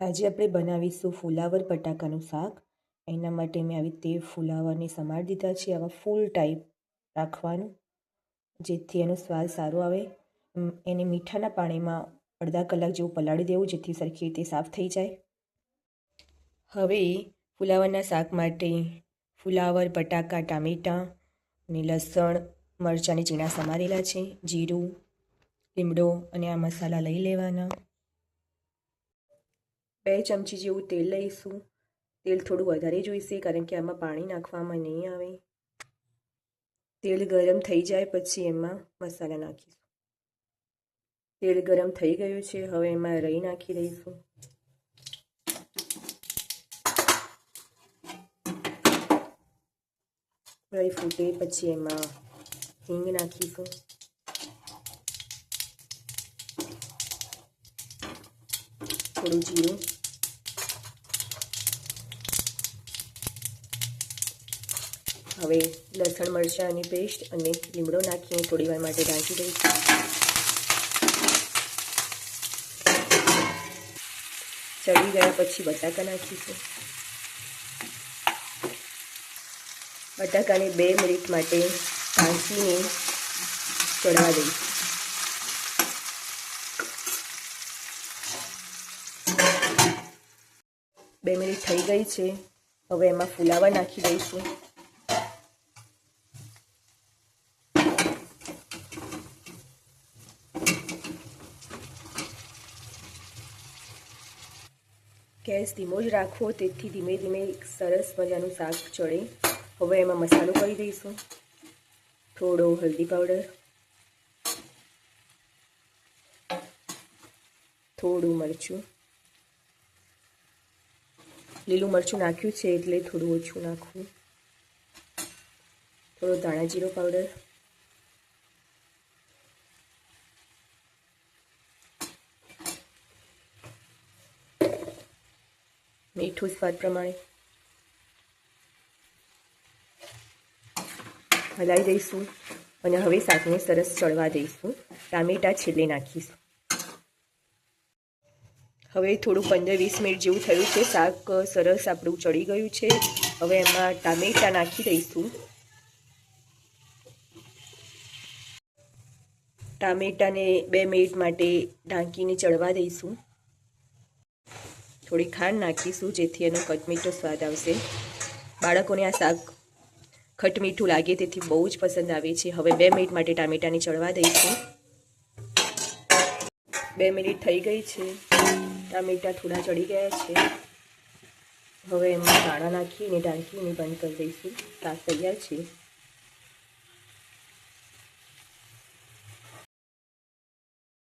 આજે આપણે બનાવીશું ફુલાવર બટાકાનું શાક. એના માટે મેં આવી રીતે ફુલાવરને સમાર દીધા છે. આવા ફૂલ ટાઈપ રાખવાનું, જેથી એનો સ્વાદ સારો આવે. એને મીઠાના પાણીમાં અડધા કલાક જેવું પલાળી દેવું, જેથી સરખી રીતે સાફ થઈ જાય. હવે ફુલાવરના શાક માટે ફુલાવર, બટાકા, ટામેટાં અને લસણ, મરચાંની ચીણા સમારેલા છે. જીરું, લીમડો અને આ મસાલા લઈ લેવાના. બે ચમચી જેવું તેલ લઈશું. તેલ થોડું વધારે જોઈશે કારણ કે આમાં પાણી નાખવામાં નહીં આવે. તેલ ગરમ થઈ જાય પછી એમાં મસાલા નાખીશું. તેલ ગરમ થઈ ગયું છે, હવે એમાં રહી નાખી દઈશું. રહી ફૂટે પછી એમાં હિંગ નાખીશું. થોડું જીરું. હવે લસણ મરચાંની પેસ્ટ અને લીમડો નાખીને થોડી વાર માટે ઢાંકી દઈશું. ચડી ગયા પછી બટાકા નાખીશું. બટાકાને બે મિનિટ માટે ઢાંકીને ચડવા દઈશું. બે મિનિટ થઈ ગઈ છે. હવે એમાં ફુલાવા નાખી દઈશું. ગેસ ધીમો જ રાખવો તેથી ધીમે ધીમે સરસ મજાનું શાક ચડે. હવે એમાં મસાલો કરી દઈશું. થોડો હલ્દી પાવડર. થોડું મરચું. લીલું મરચું નાખ્યું છે એટલે થોડું ઓછું નાખવું. થોડો ધાણા જીરો પાવડર. મીઠું સ્વાદ પ્રમાણે. હલાવી દઈશું. અને હવે શાકને સરસ ચડવા દઈશું. ટામેટાં છેલ્લે નાખીશું. હવે થોડું પંદર વીસ મિનિટ જેવું થયું છે. શાક સરસ આપણું ચડી ગયું છે. હવે એમાં ટામેટાં નાખી દઈશું. ટામેટાને બે મિનિટ માટે ઢાંકીને ચડવા દઈશું. થોડી ખાંડ નાખીશું જેથી એનો ખટમીઠો સ્વાદ આવશે. બાળકોને આ શાક ખટમીઠું લાગે તેથી બહુ જ પસંદ આવે છે. હવે બે મિનિટ માટે ટામેટાને ચડવા દઈશું. બે મિનિટ થઈ ગઈ છે. ટામેટા થોડા ચડી ગયા છે. હવે એમાં દાણા નાખીને, ઢાંકીને બંધ કરી દઈશું. તાસ તૈયાર છે.